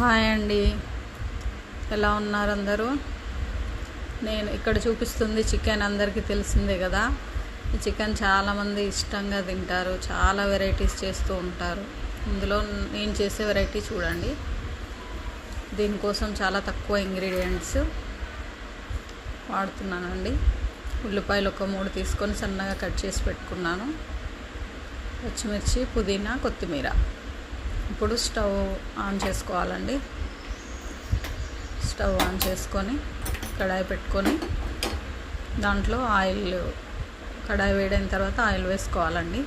Hi అండి. ఎలా ఉన్నారు అందరూ? నేను ఇక్కడ చూపిస్తుంది చికెన్ అందరికీ తెలిసిందే కదా. ఈ చికెన్ చాలామంది ఇష్టంగా తింటారు చాలా వెరైటీస్ చేస్తూ ఉంటారు. ఇందులో నేను చేసే వెరైటీ చూడండి. దీనికోసం చాలా తక్కువ ఇంగ్రీడియంట్స్ వాడుతున్నానండి. ఉల్లిపాయలు ఒక మూడు తీసుకొని సన్నగా కట్ చేసి పెట్టుకున్నాను. పచ్చిమిర్చి పుదీనా కొత్తిమీర. ఇప్పుడు స్టవ్ ఆన్ చేసుకోవాలండి. స్టవ్ ఆన్ చేసుకొని కడాయి పెట్టుకొని దాంట్లో ఆయిల్ కడాయి వేడైన తర్వాత ఆయిల్ వేసుకోవాలండి.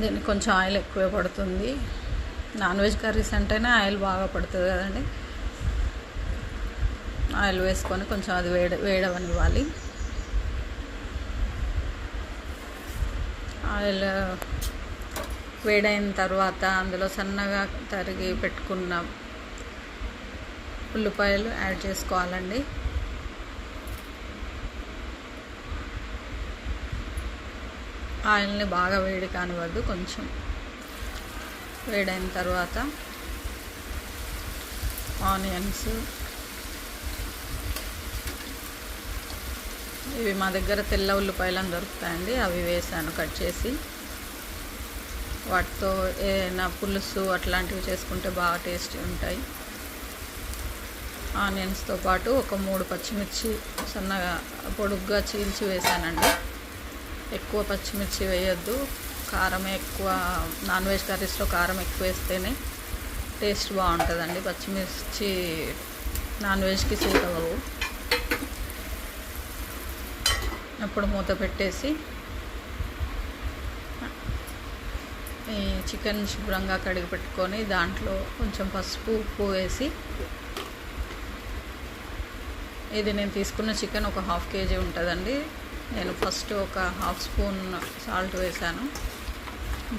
దీనికి కొంచెం ఆయిల్ ఎక్కువే పడుతుంది. నాన్ వెజ్ కర్రీస్ అంటేనే ఆయిల్ బాగా పడుతుంది కదండి. ఆయిల్ వేసుకొని కొంచెం అది వేడ వేడవనివ్వాలి. ఆయిల్ వేడైన తర్వాత అందులో సన్నగా తరిగి పెట్టుకున్న ఉల్లిపాయలు యాడ్ చేసుకోవాలండి. ఆయిల్ని బాగా వేడి కానివద్దు కొంచెం వేడైన తర్వాత ఆనియన్స్ ఇవి మా దగ్గర తెల్ల ఉల్లిపాయలను దొరుకుతాయండి అవి వేసాను కట్ చేసి. వాటితో ఏదైనా పులుసు అట్లాంటివి చేసుకుంటే బాగా టేస్టీ ఉంటాయి. ఆనియన్స్తో పాటు ఒక మూడు పచ్చిమిర్చి సన్నగా పొడుగ్గా చీల్చి వేసానండి. ఎక్కువ పచ్చిమిర్చి వేయొద్దు. కారం ఎక్కువ నాన్ వెజ్ కర్రీస్లో కారం ఎక్కువ వేస్తేనే టేస్ట్ బాగుంటుందండి. పచ్చిమిర్చి నాన్ వెజ్కి సూట్ అవ్వవు. ఇప్పుడు మూత పెట్టేసి ఈ చికెన్ శుభ్రంగా కడిగి పెట్టుకొని దాంట్లో కొంచెం పసుపు ఉప్పు వేసి ఇది నేను తీసుకున్న చికెన్ ఒక హాఫ్ కేజీ ఉంటుందండి. నేను ఫస్ట్ ఒక హాఫ్ స్పూన్ సాల్ట్ వేసాను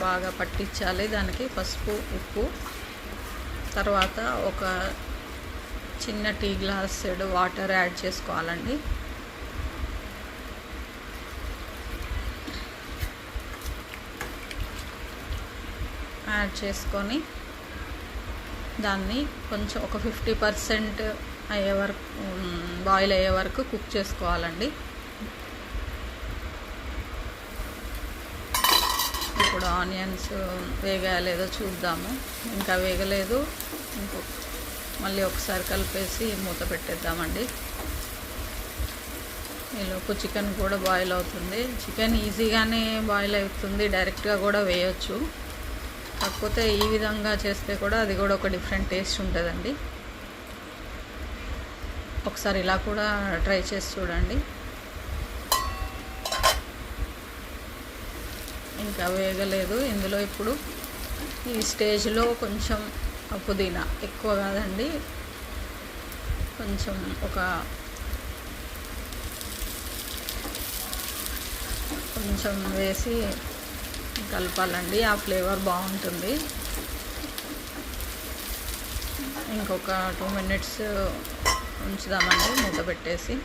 బాగా పట్టించాలి దానికి పసుపు ఉప్పు. తర్వాత ఒక చిన్న టీ గ్లాస్ వాటర్ యాడ్ చేసుకోవాలండి. యాడ్ చేసుకొని దాన్ని కొంచెం ఒక ఫిఫ్టీ పర్సెంట్ అయ్యే వరకు బాయిల్ అయ్యే వరకు కుక్ చేసుకోవాలండి. ఇప్పుడు ఆనియన్స్ వేగాలేదో చూద్దాము. ఇంకా వేగలేదు. ఇంకో మళ్ళీ ఒకసారి కలిపేసి మూత పెట్టేద్దామండి. ఈలోపు చికెన్ కూడా బాయిల్ అవుతుంది. చికెన్ ఈజీగానే బాయిల్ అవుతుంది. డైరెక్ట్గా కూడా వేయచ్చు. కాకపోతే ఈ విధంగా చేస్తే కూడా అది కూడా ఒక డిఫరెంట్ టేస్ట్ ఉంటుందండి. ఒకసారి ఇలా కూడా ట్రై చేసి చూడండి. ఇంకా వేగలేదు. ఇందులో ఇప్పుడు ఈ స్టేజ్లో కొంచెం పుదీనా ఎక్కువ కాదండి. కొంచెం ఒక కొంచెం వేసి కలపాలండి. ఆ ఫ్లేవర్ బాగుంటుంది. ఇంకొక టూ మినిట్స్ ఉంచుదామండి మూత పెట్టేసి.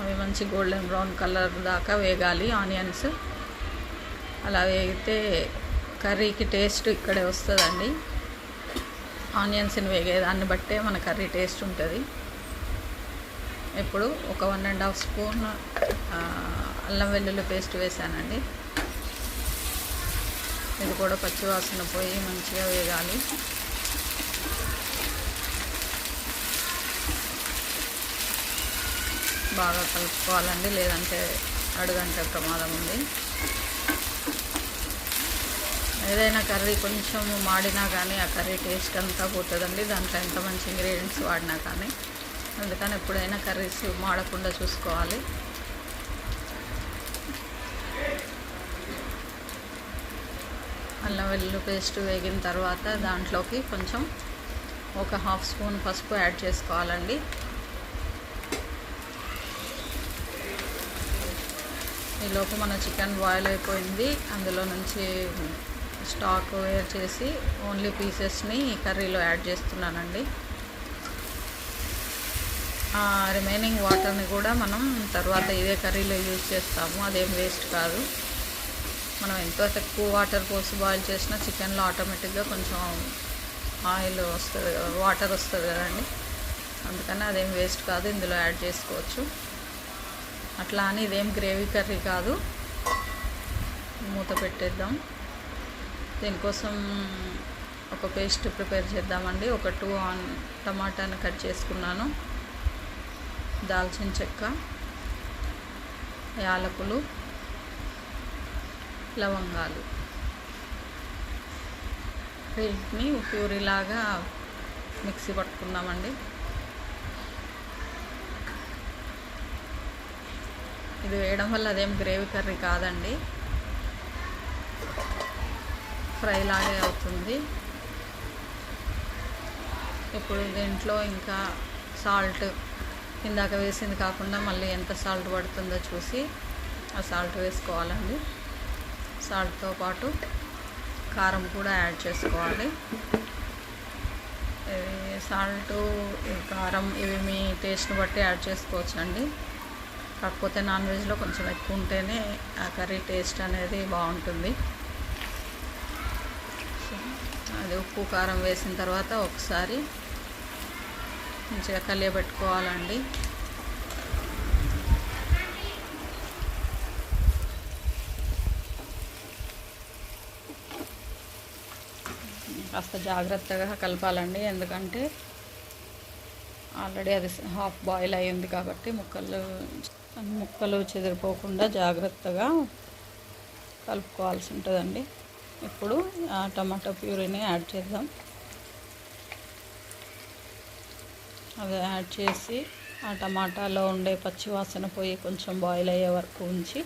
అవి మంచి గోల్డెన్ బ్రౌన్ కలర్ దాకా వేగాలి ఆనియన్స్. అలా వేగితే కర్రీకి టేస్ట్ ఇక్కడే వస్తుందండి. ఆనియన్స్ని వేగేదాన్ని బట్టే మన కర్రీ టేస్ట్ ఉంటుంది. ఇప్పుడు ఒక వన్ అండ్ హాఫ్ స్పూన్ అల్లం వెల్లుల్లి పేస్ట్ వేసానండి. ఇది కూడా పచ్చివాసన పోయి మంచిగా వేగాలి. బాగా కలుపుకోవాలండి లేదంటే అడుగంటే ప్రమాదం ఉంది. ఏదైనా కర్రీ కొంచెం మాడినా కానీ ఆ కర్రీ టేస్ట్ అంతా పోతుందండి. దాంట్లో ఎంత మంచి ఇంగ్రీడియంట్స్ వాడినా కానీ. అందుకని ఎప్పుడైనా కర్రీస్ మాడకుండా చూసుకోవాలి. అల్లం వెల్లుల్లి పేస్ట్ వేగిన తర్వాత దాంట్లోకి కొంచెం ఒక హాఫ్ స్పూన్ పసుపు యాడ్ చేసుకోవాలండి. ఈలోపు మన చికెన్ బాయిల్ అయిపోయింది. అందులో నుంచి స్టాక్ వేర్ చేసి ఓన్లీ పీసెస్ని కర్రీలో యాడ్ చేస్తున్నానండి. రిమైనింగ్ వాటర్ని కూడా మనం తర్వాత ఇదే కర్రీలో యూజ్ చేస్తాము. అదేం వేస్ట్ కాదు. మనం ఎంత తక్కువ వాటర్ పోసి బాయిల్ చేసినా చికెన్లో ఆటోమేటిక్గా కొంచెం ఆయిల్ వస్తుంది వాటర్ వస్తుంది కదండి. అందుకని అదేం వేస్ట్ కాదు ఇందులో యాడ్ చేసుకోవచ్చు. అట్లా అని ఇదేం గ్రేవీ కర్రీ కాదు. మూత పెట్టేద్దాం. దీనికోసం ఒక పేస్ట్ ప్రిపేర్ చేద్దామండి. ఒక టూ ఆన్ టమాటాను కట్ చేసుకున్నాను. దాల్చిన చెక్క యాలకులు లవంగాలు. వీటిని ప్యూరీలాగా మిక్సీ పట్టుకుందామండి. ఇది వేయడం వల్ల అదేం గ్రేవీ కర్రీ కాదండి. ఫ్రై లాగే అవుతుంది. ఇప్పుడు దీంట్లో ఇంకా సాల్ట్ ఇందాక వేసింది కాకుండా మళ్ళీ ఎంత సాల్ట్ పడుతుందో చూసి ఆ సాల్ట్ వేసుకోవాలండి. సాల్ట్తో పాటు కారం కూడా యాడ్ చేసుకోవాలి. సాల్ట్ కారం ఇవి మీ టేస్ట్ని బట్టి యాడ్ చేసుకోవచ్చు అండి కాకపోతే నాన్ వెజ్లో కొంచెం ఎక్కువ ఉంటేనే ఆ కర్రీ టేస్ట్ అనేది బాగుంటుంది. అది ఉప్పు కారం వేసిన తర్వాత ఒకసారి మంచిగా కలియబెట్టుకోవాలండి. కాస్త జాగ్రత్తగా కలపాలండి. ఎందుకంటే ఆల్రెడీ అది హాఫ్ బాయిల్ అయ్యింది కాబట్టి ముక్కలు ముక్కలు చెదిరిపోకుండా జాగ్రత్తగా కలుపుకోవాల్సి ఉంటుందండి. ఇప్పుడు ఆ టమాటా ప్యూరీని యాడ్ చేద్దాం. అది యాడ్ చేసి ఆ టమాటాలో ఉండే పచ్చివాసన పోయి కొంచెం బాయిల్ అయ్యే వరకు ఉంచి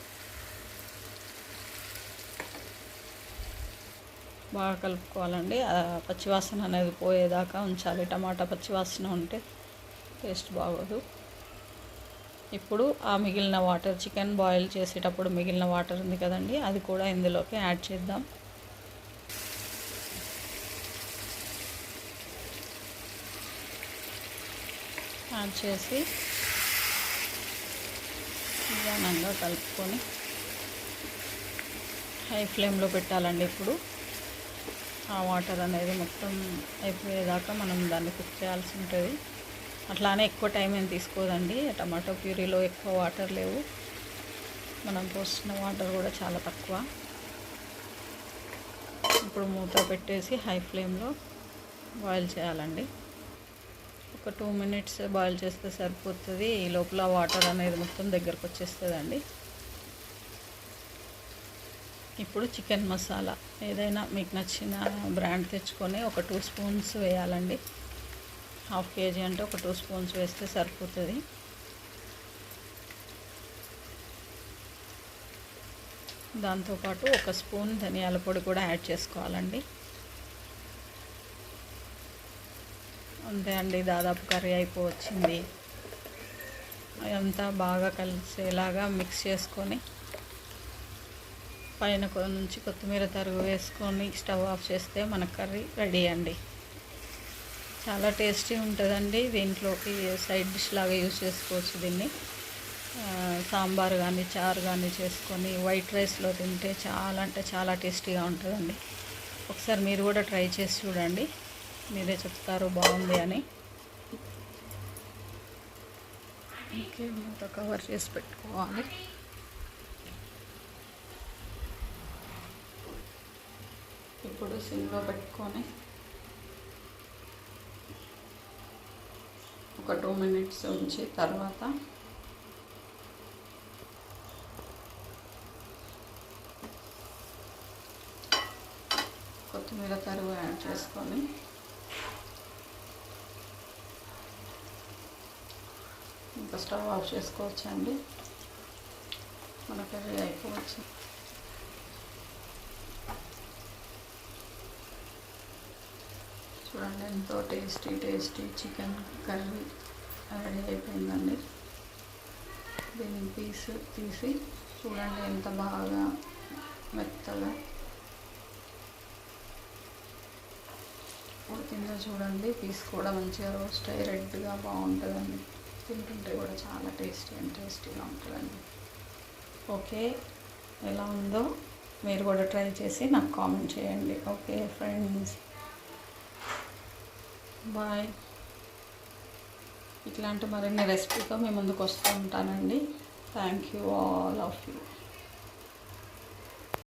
బాగా కలుపుకోవాలండి. పచ్చివాసన అనేది పోయేదాకా ఉంచాలి. టమాటా పచ్చివాసన ఉంటే టేస్ట్ బాగోదు. ఇప్పుడు ఆ మిగిలిన వాటర్ చికెన్ బాయిల్ చేసేటప్పుడు మిగిలిన వాటర్ ఉంది కదండి అది కూడా ఇందులోకి యాడ్ చేద్దాం. యాడ్ చేసి నిదానంగా కలుపుకొని హై ఫ్లేమ్లో పెట్టాలండి ఇప్పుడు. ఆ వాటర్ అనేది మొత్తం అయిపోయేదాకా మనం దాన్ని కుక్ చేయాల్సి ఉంటుంది. అట్లానే ఎక్కువ టైం ఏం తీసుకోదండి. టమాటో ప్యూరీలో ఎక్కువ వాటర్ లేవు. మనం పోసిన వాటర్ కూడా చాలా తక్కువ. ఇప్పుడు మూత పెట్టేసి హై ఫ్లేమ్లో బాయిల్ చేయాలండి. ఒక టూ మినిట్స్ బాయిల్ చేస్తే సరిపోతుంది. ఈ లోపల వాటర్ అనేది మొత్తం దగ్గరకు వచ్చేస్తుందండి. ఇప్పుడు చికెన్ మసాలా. ఏదైనా మీకు నచ్చిన బ్రాండ్ తెచ్చుకొని ఒక టూ స్పూన్స్ వేయాలండి. హాఫ్ కేజీ అంటే ఒక టూ స్పూన్స్ వేస్తే సరిపోతుంది. దాంతోపాటు ఒక స్పూన్ ధనియాల పొడి కూడా యాడ్ చేసుకోవాలండి. అంతే అండి దాదాపు కర్రీ అయిపోవచ్చింది. అదంతా బాగా కలిసేలాగా మిక్స్ చేసుకొని పైన నుంచి కొత్తిమీర తరుగు వేసుకొని స్టవ్ ఆఫ్ చేస్తే మన కర్రీ రెడీ అండి. చాలా టేస్టీ ఉంటుందండి దీంట్లో. సైడ్ డిష్ లాగా యూజ్ చేసుకోవచ్చు దీన్ని. సాంబార్ కానీ చారు కానీ చేసుకొని వైట్ రైస్లో తింటే చాలా అంటే చాలా టేస్టీగా ఉంటుందండి. ఒకసారి మీరు కూడా ట్రై చేసి చూడండి. మీరే చెప్తారు బాగుంది అని. ఓకే కవర్ చేసి పెట్టుకోవాలి. ఇప్పుడు సిమ్లో పెట్టుకొని ఒక టూ మినిట్స్ ఉంచి తర్వాత కొత్తిమీర తరుగు యాడ్ చేసుకొని ఇంకా స్టవ్ ఆఫ్ చేసుకోవచ్చండి. మన కర్రీ అయిపోవచ్చు. చూడండి ఎంతో tasty tasty chicken curry ready అయిపోయిందండి. దీన్ని పీస్ తీసి చూడండి ఎంత బాగా మెత్తగా ఉడికిందో చూడండి. పీస్ కూడా మంచిగా రోస్ట్ అయ్యి రెడ్గా బాగుంటుందండి. తింటుంటే కూడా చాలా టేస్టీ అండ్ టేస్టీగా ఉంటుందండి. ఓకే ఎలా ఉందో మీరు కూడా ట్రై చేసి నాకు కామెంట్ చేయండి. Okay friends. బాయ్. ఇట్లాంటి మరిన్ని రెసిపీతో మీ ముందుకు వస్తూ ఉంటానండి. Thank you all of you